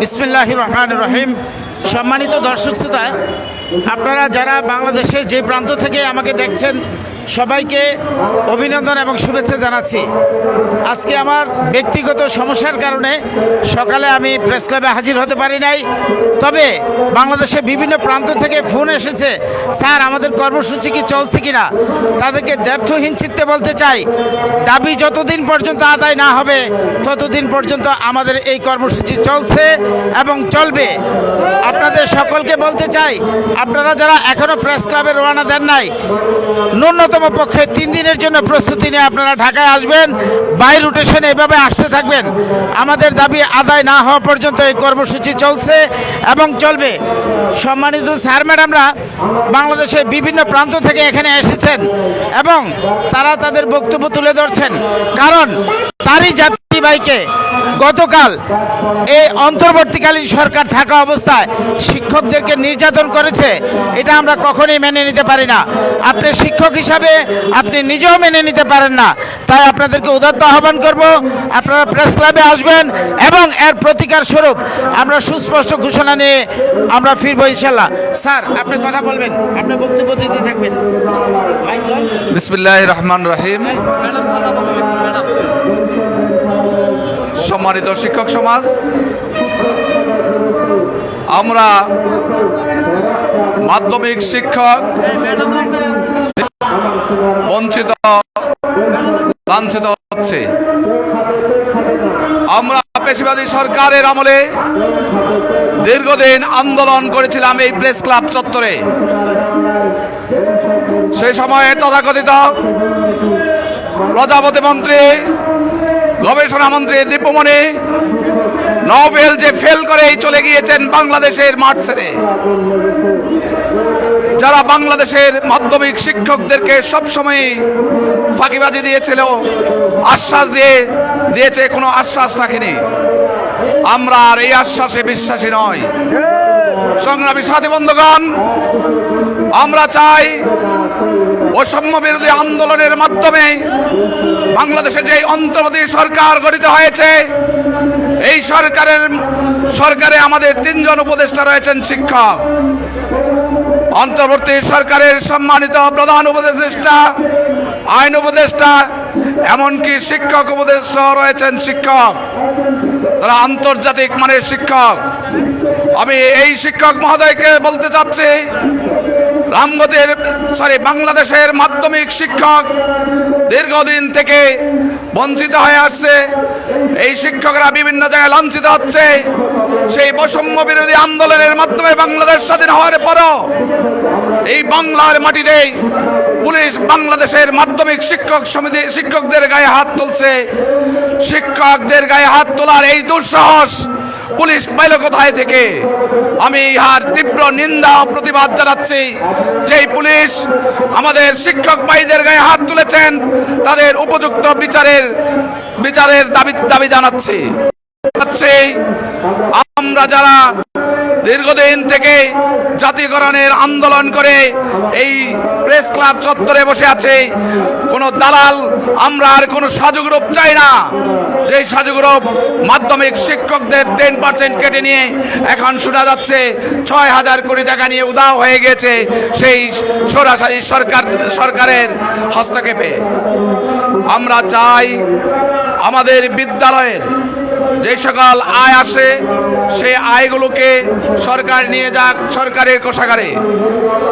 বিসমিল্লাহ রহমান রহিম সম্মানিত দর্শক শ্রোতা, আপনারা যারা বাংলাদেশের যে প্রান্ত থেকে আমাকে দেখছেন, সবাইকে অভিনন্দন এবং শুভেচ্ছা জানাচ্ছি। আজকে আমার ব্যক্তিগত সমস্যার কারণে সকালে আমি প্রেস ক্লাবে হাজির হতে পারি নাই। তবে বাংলাদেশের বিভিন্ন প্রান্ত থেকে ফোন এসেছে, স্যার, আমাদের কর্মসূচি কি চলছে কিনা? তাদেরকে ব্যর্থহীন চিত্তে বলতে চাই। দাবি যতদিন পর্যন্ত আদায় না হবে, ততদিন পর্যন্ত আমাদের এই কর্মসূচি চলছে এবং চলবে। আপনাদের সকলকে বলতে চাই, আপনারা যারা এখনও প্রেস ক্লাবে রওনা দেন নাই, ন্যূনতম পক্ষে তিন দিনের জন্য প্রস্তুতি নিয়ে আপনারা ঢাকায় আসবেন। বাই রুটেশনে এভাবে আসতে থাকবেন। আমাদের দাবি আদায় না হওয়া পর্যন্ত এই কর্মসূচি চলছে এবং চলবে। সম্মানিত স্যার, ম্যাডামরা বাংলাদেশের বিভিন্ন প্রান্ত থেকে এখানে এসেছেন এবং তারা তাদের বক্তব্য তুলে ধরছেন। কারণ তারই যাত্রীবাহীকে গতকাল এই অন্তর্বর্তীকালীন সরকার থাকা অবস্থায় শিক্ষকদেরকে নির্যাতন করেছে এটা আমরা কখনোই মেনে নিতে পারি না। আপনি শিক্ষক হিসাবে আপনি নিজেও মেনে নিতে পারেন না। তাই আপনাদেরকে উদাত্ত আহ্বান করব আপনারা প্রেস ক্লাবে আসবেন এবং এর প্রতিকার স্বরূপ আমরা সুস্পষ্ট ঘোষণা নিয়ে আমরা ফিরবো ইনশাল্লাহ স্যার আপনি কথা বলবেন আপনি বক্তব্য দিতে থাকবেন। বিসমিল্লাহ রহমান রহিম। সম্মানিত শিক্ষক সমাজ, আমরা মাধ্যমিক শিক্ষক, বঞ্চিত, লাঞ্ছিত হচ্ছে। আমরা পেশিবাদী সরকারের আমলে দীর্ঘদিন আন্দোলন করেছিলাম এই প্রেস ক্লাব চত্বরে। সেই সময়ে তথাকথিত প্রজাপতি মন্ত্রী গবেষণা মন্ত্রী দীপমণি নভেল যে ফেল করেই চলে গিয়েছেন বাংলাদেশের মাঠ ছেড়ে যারা বাংলাদেশের মাধ্যমিক শিক্ষকদেরকে সবসময় ফাঁকিবাজি দিয়েছিল আশ্বাস দিয়ে দিয়েছে, কোনো আশ্বাস রাখেনি। আমরা আর এই আশ্বাসে বিশ্বাসী নয়। সংগ্রামী সাথী বন্ধুগণ, আমরা চাই বৈষম্য বিরোধী আন্দোলনের মাধ্যমে বাংলাদেশে যে অন্তর্বর্তী সরকার গঠিত হয়েছে, এই সরকারের, সরকারে আমাদের তিনজন উপদেষ্টা রয়েছেন শিক্ষক। অন্তর্বর্তী সরকারের সম্মানিত প্রধান উপদেষ্টা, আইন উপদেষ্টা, এমনকি শিক্ষক উপদেষ্টা রয়েছেন শিক্ষক। তারা আন্তর্জাতিক মানের শিক্ষক। আমি এই শিক্ষক মহোদয়কে বলতে চাচ্ছি রামগতির সরি বাংলাদেশের মাধ্যমিক শিক্ষক দীর্ঘদিন থেকে বঞ্চিত হয়ে আসছে। এই শিক্ষকরা বিভিন্ন জায়গায় লাঞ্ছিত হচ্ছে। সেই বৈষম্য বিরোধী আন্দোলনের মাধ্যমে বাংলাদেশ স্বাধীন হওয়ার পরও এই বাংলার মাটিতে পুলিশ বাংলাদেশের মাধ্যমিক শিক্ষক সমিতি শিক্ষকদের গায়ে হাত তুলছে। শিক্ষকদের গায়ে হাত তোলার এই দুঃসাহস পুলিশ পাইল কোথায় থেকে? আমি ইহার তীব্র নিন্দা ও প্রতিবাদ জানাচ্ছি। যেই পুলিশ আমাদের শিক্ষক ভাইদের গায়ে হাত তুলেছেন তাদের উপযুক্ত বিচারের বিচারের দাবি দাবি জানাচ্ছি। জানাচ্ছি, আমরা যারা দীর্ঘদিন থেকে জাতীয়করণের আন্দোলন করে এই প্রেস ক্লাব চত্বরে বসে আছে। কোন দালাল, আমরা আর কোনো সাজুগ্রুপ চাই না। যে সাজুগ্রুপ মাধ্যমিক শিক্ষকদের টেন পার্সেন্ট কেটে নিয়ে এখন শোনা যাচ্ছে ছয় হাজার কোটি টাকা নিয়ে উদাও হয়ে গেছে সেই সরাসরি সরকার, সরকারের হস্তক্ষেপে। আমরা চাই আমাদের বিদ্যালয়ের যে সকল আয় আসে সেই আয়গুলোকে সরকার নিয়ে যাক, সরকারের কোষাগারে।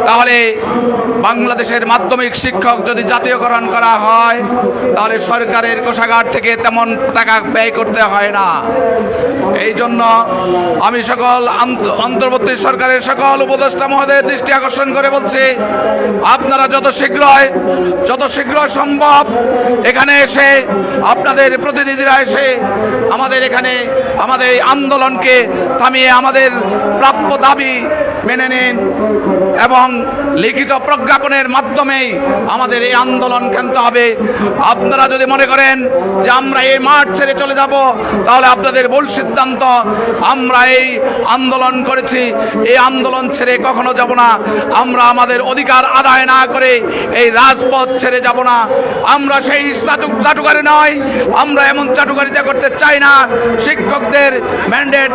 তাহলে বাংলাদেশের মাধ্যমিক শিক্ষক যদি জাতীয়করণ করা হয়, তাহলে সরকারের কোষাগার থেকে তেমন টাকা ব্যয় করতে হয় না। এই জন্য আমি সকল অন্তর্বর্তী সরকারের সকল উপদেষ্টা মহোদয়ের দৃষ্টি আকর্ষণ করে বলছি, আপনারা যত শীঘ্রই, যত শীঘ্র সম্ভব এখানে এসে, আপনাদের প্রতিনিধিরা এসে আমাদের এখানে, আমাদের এই আন্দোলনকে থামিয়ে আমাদের প্রাপ্য দাবি মেনে নিন এবং লিখিত প্রজ্ঞাপনের মাধ্যমেই আমাদের এই আন্দোলন কেনতে হবে। আপনারা যদি মনে করেন যে আমরা এই মাঠ ছেড়ে চলে যাব, তাহলে আপনাদের ভুল সিদ্ধান্ত। আমরা এই আন্দোলন করেছি। এই আন্দোলন ছেড়ে কখনো যাব না। আমরা আমাদের অধিকার আদায় না করে এই রাজপথ ছেড়ে যাব না। আমরা সেই চাটু- চাটুকারি নয়। আমরা এমন চাটুকারিতা করতে চাই না। শিক্ষকদের ম্যান্ডেট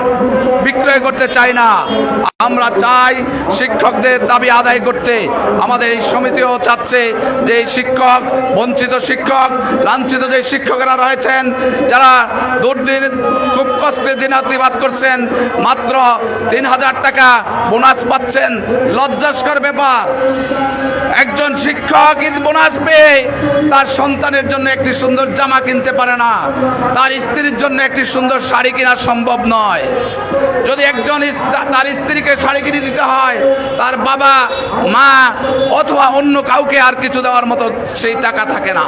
বিক্রয় করতে চাই না। আমরা চাই শিক্ষকদের দাবি আদায় করতে। আমাদের এই সমিতিও চাচ্ছে যে শিক্ষক, বঞ্চিত শিক্ষক, লাঞ্ছিত যে শিক্ষকেরা রয়েছেন, যারা দুর্দিন খুব কষ্টে দিনাতিবাদ করছেন, মাত্র তিন হাজার টাকা বোনাস পাচ্ছেন। লজ্জাস্কর ব্যাপার। একজন শিক্ষক বোনাস পেয়ে তার সন্তানের জন্য একটি সুন্দর জামা কিনতে পারে না, তার স্ত্রীর জন্য একটি সুন্দর শাড়ি কেনা সম্ভব নয়। যদি একজন তার স্ত্রীকে শাড়ি কিনে দিতে হয়, তার বাবা, মা, অথবা অন্য কাউকে আর কিছু দেওয়ার মতো সেই টাকা থাকে না।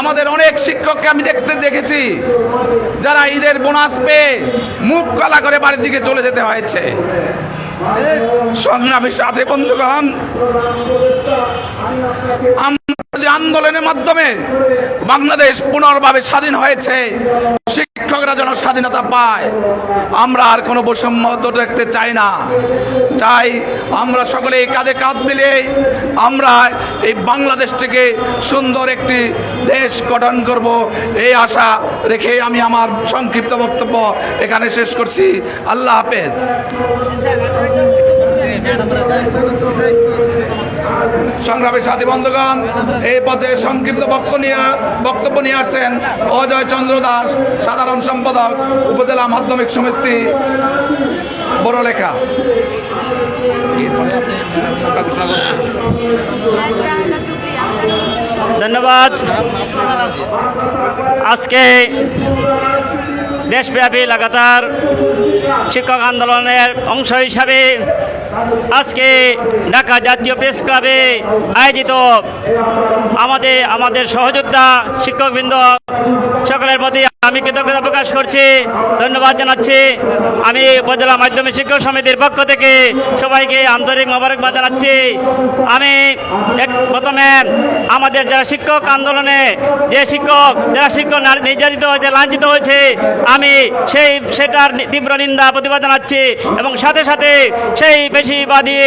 আমাদের অনেক শিক্ষককে আমি দেখতে দেখেছি, যারা ঈদের বোনাস পেয়ে মুখ কালা করে বাড়ির দিকে চলে যেতে হয়েছে। সংগ্রামের সাথে বন্ধুগণ আন্দোলনের মাধ্যমে বাংলাদেশ পুনর্ভাবে স্বাধীন হয়েছে। শিক্ষকরা যেন স্বাধীনতা পায়। আমরা আর কোনো বৈষম্য দেখতে চাই না। চাই আমরা সকলে এই কাঁধে কাঁধ মিলিয়ে আমরা এই বাংলাদেশটিকে সুন্দর একটি দেশ গঠন করব। এই আশা রেখে আমি আমার সংক্ষিপ্ত বক্তব্য এখানে শেষ করছি। আল্লাহ হাফেজ। সংগ্রামের সাথী বন্ধুগণ, এই পথে সংক্ষিপ্ত বক্তব্য নিয়ে বক্তব্য নিয়ে আসছেন অজয় চন্দ্র দাস, সাধারণ সম্পাদক, উপজেলা মাধ্যমিক সমিতি, বড়লেখা। ধন্যবাদ। আজকে দেশব্যাপী লাগাতার শিক্ষক আন্দোলনের অংশ হিসাবে আজকে ঢাকা জাতীয় প্রেস ক্লাবে আয়োজিত আমাদের আমাদের সহযোদ্ধা শিক্ষকবৃন্দ সকলের প্রতি আমি কৃতজ্ঞতা প্রকাশ করছি, ধন্যবাদ জানাচ্ছি। আমি উপজেলা মাধ্যমিক শিক্ষক সমিতির পক্ষ থেকে সবাইকে আন্তরিক মোবারকবাদ জানাচ্ছি। আমি প্রথমে আমাদের যারা শিক্ষক আন্দোলনে, যে শিক্ষক, যারা শিক্ষক নার- নির্যাতিত হয়েছে, লাঞ্ছিত হয়েছে, আমি সেই সেটার তীব্র নিন্দা, প্রতিবাদ জানাচ্ছি এবং সাথে সাথে সেই পেশিবাদী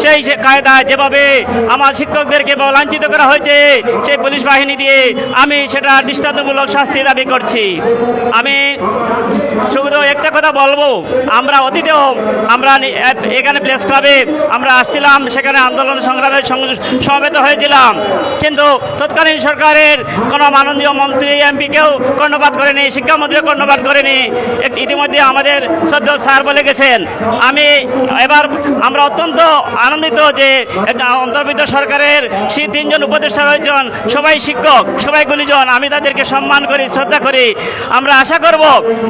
সেই কায়দায় যেভাবে আমার শিক্ষকদেরকে লাঞ্ছিত করা হয়েছে, সেই পুলিশ বাহিনী দিয়ে আমি সেটা দৃষ্টান্তমূলক শাস্তি দাবি করছি। আমি শুধু একটা কথা বলব। আমরা অতীতেও আমরা এখানে প্রেস ক্লাবে আমরা আসছিলাম, সেখানে আন্দোলন সংগ্রামে সমবেত হয়েছিলাম। কিন্তু তৎকালীন সরকারের কোনো মাননীয় মন্ত্রী, এমপি কেউ কর্ণপাত করেনি শিক্ষামন্ত্রী কর্ণপাত করেনি। ইতিমধ্যে আমাদের সদ্য স্যার বলে গেছেন। আমি এবার আমরা অত্যন্ত আনন্দিত যে অন্তর্বিত সরকারের সেই তিনজন উপদেষ্টা রয়েছেন। সবাই শিক্ষক, সবাই গুণীজন। আমি তাদেরকে সম্মান করি, শ্রদ্ধা করি। আমরা আশা করব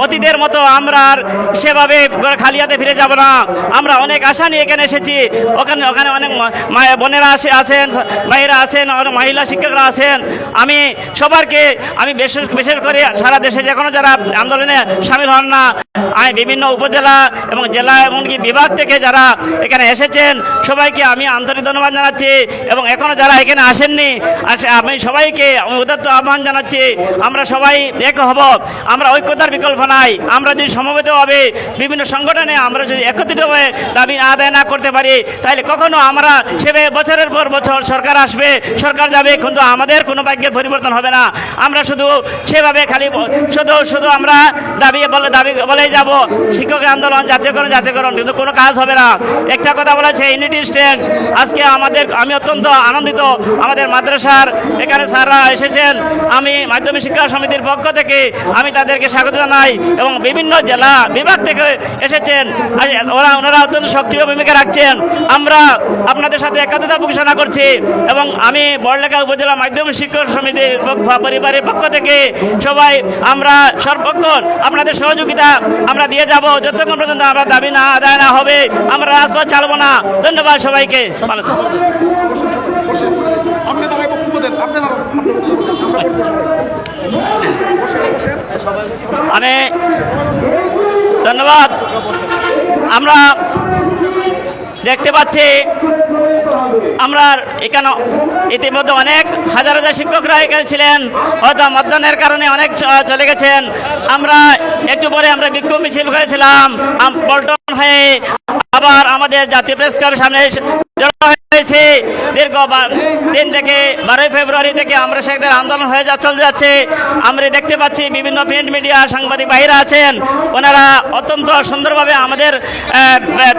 অতীতের মতো আমরা আর সেভাবে খালিয়াতে ফিরে যাব না। আমরা অনেক আশা নিয়ে এখানে এসেছি। ওখানে ওখানে অনেক বোনেরা আসে আছেন মায়েরা আছেন অনেক মহিলা শিক্ষকরা আছেন। আমি সবারকে আমি বিশেষ বিশেষ করে সারা দেশে যে কোনো যারা আন্দোলনে সামিল হন না আমি বিভিন্ন উপজেলা এবং জেলা এমনকি বিভাগ থেকে যারা এখানে এসেছেন, সবাইকে আমি আন্তরিক ধন্যবাদ জানাচ্ছি এবং এখনও যারা এখানে আসেননি আমি সবাইকে উদাত্ত আহ্বান জানাচ্ছি, আমরা সবাই এক হব, আমরা ঐক্যতার বিকল্প নাই, আমরা যদি সমবেতভাবে বিভিন্ন সংগঠনে আমরা যদি একত্রিত হয়ে দাবি আদায় না করতে পারি, তাহলে কখনো আমরা সেভাবে বছরের পর বছর সরকার আসবে, সরকার যাবে, কিন্তু আমাদের কোনো ভাগ্যের পরিবর্তন হবে না। আমরা শুধু সেভাবে খালি শুধু শুধু আমরা দাবি বলে দাবি বলেই যাব। শিক্ষক আন্দোলন জাতীয়করণ জাতীয়করণ কিন্তু কোনো কাজ হবে না। একটা কথা বলেছে ইউনিটি স্ট্যান্ড আজকে আমাদের, আমি অত্যন্ত আনন্দিত। আমাদের মাদ্রাসার এখানে স্যাররা এসেছেন। আমি মাধ্যমিক শিক্ষা সমিতির পক্ষ থেকে আমি তাদেরকে স্বাগত জানাই এবং বিভিন্ন জেলা বিভাগ থেকে এসেছেন। ওরা, ওনারা অত্যন্ত সক্রিয় ভূমিকা রাখছেন। আমরা আপনাদের সাথে একাত্মতা ঘোষণা করছি এবং আমি বড়লেখা উপজেলা মাধ্যমিক শিক্ষক সমিতির পরিবারের পক্ষ থেকে সবাই, আমরা সর্বক্ষণ আপনাদের সহযোগিতা আমরা দিয়ে যাব যতক্ষণ পর্যন্ত আমরা দাবি না আদায় না হবে আমরা রাজপথ চালবো না। ধন্যবাদ সবাইকে। ভালো। আমি ধন্যবাদ। আমরা দেখতে পাচ্ছি আমরা এখানে ইতিমধ্যে অনেক হাজার হাজার শিক্ষকরা এখানে ছিলেন হয়তো মতদানের কারণে অনেক চলে গেছেন। আমরা একটু পরে আমরা বিক্ষোভ মিছিল করেছিলাম পল্টন হয়ে আবার আমাদের জাতীয় প্রেস ক্লাবের সামনে দীর্ঘ দিন থেকে বারোই ফেব্রুয়ারি থেকে আমরা শেখদের আন্দোলন হয়ে যা চলে যাচ্ছে। আমরা দেখতে পাচ্ছি বিভিন্ন প্রিন্ট মিডিয়া সাংবাদিক বাহিরা আছেন। ওনারা অত্যন্ত সুন্দরভাবে আমাদের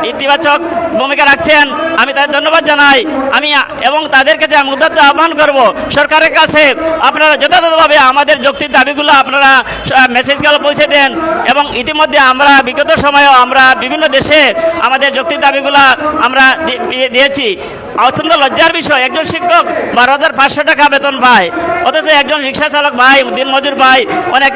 ইতিবাচক ভূমিকা রাখছেন। আমি তাদের ধন্যবাদ জানাই। আমি এবং তাদের কাছে আমি উদ্যত আহ্বান করব, সরকারের কাছে আপনারা যথাযথভাবে আমাদের যৌক্তিক দাবিগুলো আপনারা মেসেজগুলো পৌঁছে দেন। এবং ইতিমধ্যে আমরা, বিগত সময়েও আমরা বিভিন্ন দেশে আমাদের যৌক্তিক দাবিগুলো আমরা দিয়ে- দিয়েছি অত্যন্ত লজ্জার বিষয়, একজন শিক্ষক বারো হাজার পাঁচশো টাকা বেতন পায়। অথচ একজন রিক্সা চালক ভাই দিন মজুর ভাই অনেক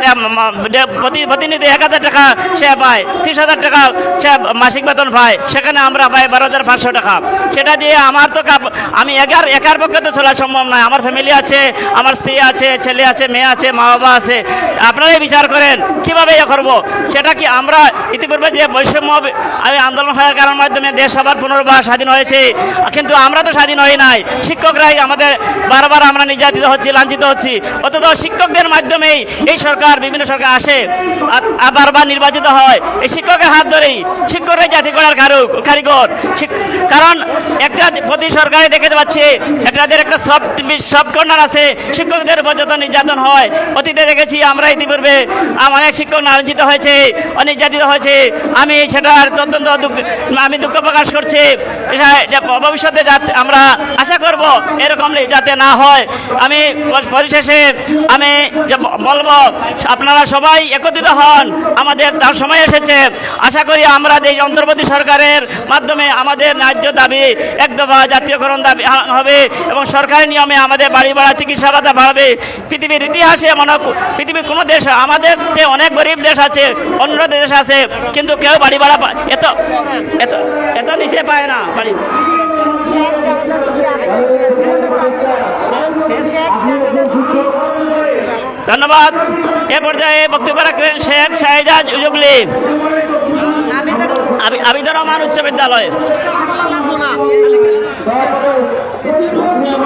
প্রতিনিধি এক হাজার টাকা সে পায়, ত্রিশ হাজার টাকা সে মাসিক বেতন পায়, সেখানে আমরা পাই বারো হাজার পাঁচশো টাকা। সেটা দিয়ে আমার তো আমি একার একার পক্ষে তো চলা সম্ভব নয়। আমার ফ্যামিলি আছে, আমার স্ত্রী আছে, ছেলে আছে, মেয়ে আছে মা বাবা আছে। আপনারাই বিচার করেন, কীভাবে ইয়ে করব? সেটা কি আমরা ইতিপূর্বে যে বৈষম্য আমি আন্দোলন হওয়ার কারণের মাধ্যমে দেশ আবার পুনর্বার স্বাধীন হয়েছে। কিন্তু আমরা তো স্বাধীন হই নাই। শিক্ষকরাই আমাদের বারবার আমরা নির্যাতিত হচ্ছি, লাঞ্ছিত হচ্ছি। অথচ শিক্ষকদের মাধ্যমেই এই সরকার, বিভিন্ন সরকার আসে বারবার নির্বাচিত হয়। এই শিক্ষকের হাত ধরেই শিক্ষকরাই জাতি করার কারুক কারিগর। কারণ প্রতি সরকারে দেখতে পাচ্ছি একটাদের একটা সফট সফট কর্নার আছে, শিক্ষকদের উপর যত নির্যাতন হয়, অতীতে দেখেছি আমরা ইতিপূর্বে অনেক শিক্ষক লাঞ্ছিত হয়েছে, অনির্যাতিত হয়েছে। আমি সেটার অত্যন্ত আমি দুঃখ প্রকাশ করছি। ভবিষ্যতে যাতে আমরা আশা করব এরকম যাতে না হয়। আমি পরিশেষে আমি বলব, আপনারা সবাই একত্রিত হন, আমাদের তার সময় এসেছে। আশা করি আমরা এই অন্তর্বর্তী সরকারের মাধ্যমে আমাদের ন্যায্য দাবি এক দফা জাতীয়করণ দাবি হবে এবং সরকারি নিয়মে আমাদের বাড়ি ভাড়া চিকিৎসা ভাতা বাড়বে। পৃথিবীর ইতিহাসে মনে পৃথিবীর কোনো দেশ আমাদের যে অনেক গরিব দেশ আছে অন্য দেশ আছে কিন্তু কেউ বাড়ি ভাড়া এত এত এত নিচে পায় না বাড়ি। ধন্যবাদ। এ পর্যায়ে বক্তব্য রাখবেন শেখ শাহিদা জুবলি আবি- আবিদুর রহমান উচ্চ বিদ্যালয় আসসালামু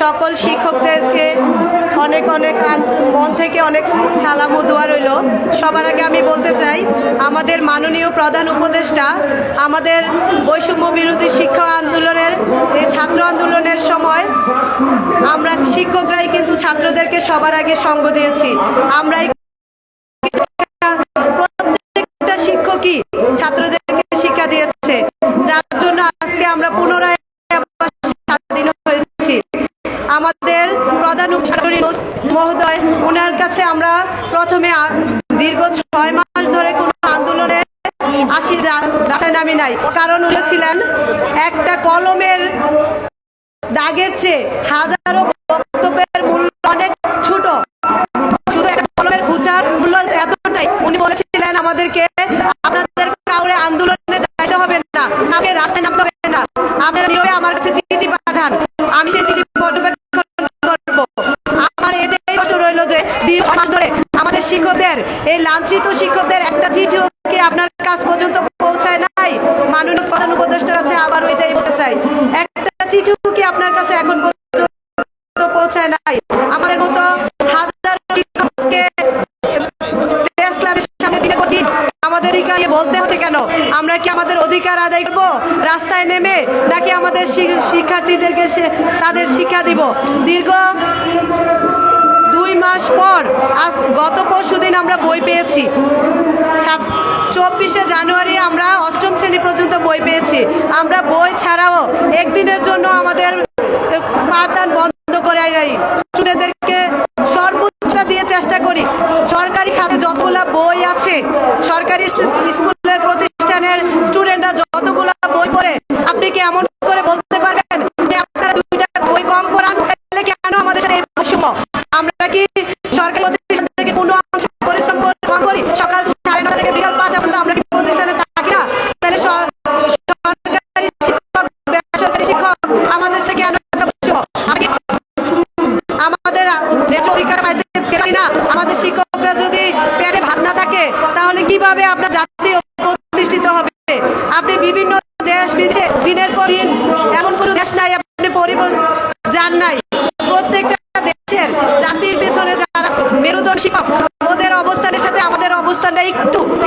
সকল শিক্ষকদেরকে অনেক অনেক মন থেকে অনেক সালাম দোয়া রইল। সবার আগে আমি বলতে চাই, আমাদের মাননীয় প্রধান উপদেষ্টা, আমাদের বৈষম্য বিরোধী শিক্ষা আন্দোলনের এই ছাত্র আন্দোলনের সময় আমরা শিক্ষকরাই কিন্তু ছাত্রদেরকে সবার আগে সঙ্গ দিয়েছি। আমরাই মহোদয় ওনার কাছে আমরা প্রথমে দীর্ঘ ছয় মাস ধরে কোনো আন্দোলনে আসি রাস্তায় নামি নাই। কারণ উনি ছিলেন একটা কলমের দাগের চেয়ে হাজারো বক্তব্যের মূল্য অনেক ছোট। শুধু একটা কলমের খুচার মূল্য এতটাই। উনি বলেছিলেন আমাদেরকে, আপনাদের কাউরে আন্দোলনে যাইতে হবে না আপনি রাস্তায় নামতে হবে না। আপনারা আমার কাছে চিঠি পাঠান। লাঞ্ছিত শিক্ষকদের একটা চিঠিও কি আপনার কাছ পর্যন্ত পৌঁছায় নাই? মাননীয় প্রধান উপদেষ্টার কাছে আবারও এটাই বলতে চাই। একটা চিঠিও কি আপনার কাছে এখন পর্যন্ত পৌঁছায় নাই? আমাদের মতো হাজার শিক্ষককে বলতে হচ্ছে কেন? আমরা কি আমাদের অধিকার আদায় করব? রাস্তায় নেমে নাকি আমাদের শিক্ষার্থীদেরকে তাদের শিক্ষা দিব? দীর্ঘ মাস পর আজ গত পরশু দিন আমরা বই পেয়েছি। চব্বিশে জানুয়ারি আমরা অষ্টম শ্রেণি পর্যন্ত বই পেয়েছি। আমরা বই ছাড়াও একদিনের জন্য আমাদের পাঠদান বন্ধ করে নাই স্টুডেন্টদেরকে সর্বোচ্চ দিয়ে চেষ্টা করি। সরকারি খাতে যতগুলো বই আছে, সরকারি স্কুলের প্রতিষ্ঠানের স্টুডেন্টরা যতগুলা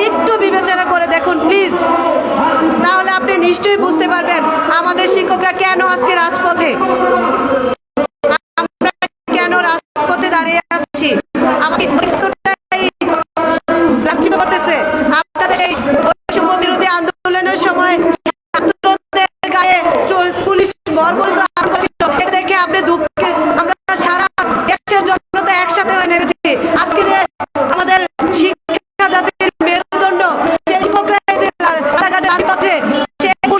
একটু বিবেচনা করে দেখুন প্লিজ তাহলে আপনি নিশ্চয়ই বুঝতে পারবেন আমাদের শিক্ষকরা কেন আজকে রাজপথে। আমরা কেন রাজপথে দাঁড়িয়ে আছি?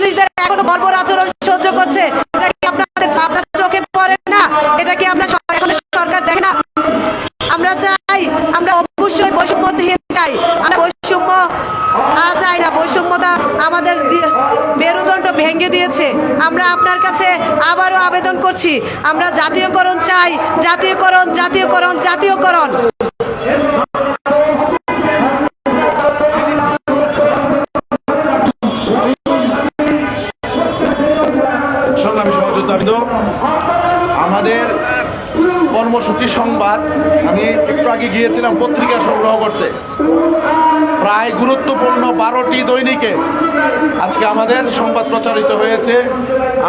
পুলিশদের এখনও বর্বর আচরণ সহ্য করছে। এটা কি আপনাদের আপনার চোখে পড়ে না? এটা কি আপনার সরকার দেখে না? আমরা চাই, আমরা অবশ্যই বৈষম্যহীন চাই। আমরা বৈষম্য আর চাই না। বৈষম্যতা আমাদের মেরুদণ্ড ভেঙে দিয়েছে। আমরা আপনার কাছে আবারও আবেদন করছি। আমরা জাতীয়করণ চাই। জাতীয়করণ জাতীয়করণ জাতীয়করণ। আমাদের কর্মসূচি সংবাদ। আমি একটু আগে গিয়েছিলাম পত্রিকা সংগ্রহ করতে। প্রায় গুরুত্বপূর্ণ বারোটি দৈনিকে আজকে আমাদের সংবাদ প্রচারিত হয়েছে।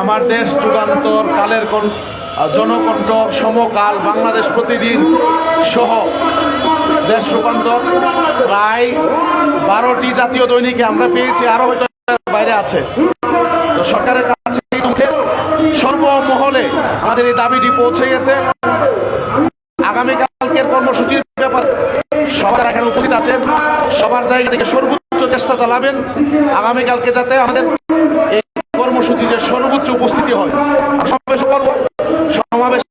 আমার দেশ যুগান্তর, কালের কন জনকণ্ঠ, সমকাল, বাংলাদেশ প্রতিদিন সহ দেশ রূপান্তর। প্রায় বারোটি জাতীয় দৈনিকে আমরা পেয়েছি আরও হয়তো বাইরে আছে। তো সরকারের সর্বমহলে আমাদের এই দাবিটি পৌঁছে গেছে। আগামীকালকের কর্মসূচির ব্যাপার সবার এখানে উপস্থিত আছেন। সবার জায়গা থেকে সর্বোচ্চ চেষ্টা চালাবেন। আগামীকালকে যাতে আমাদের এই কর্মসূচিতে সর্বোচ্চ উপস্থিতি হয়, সমাবেশ করব। সমাবেশ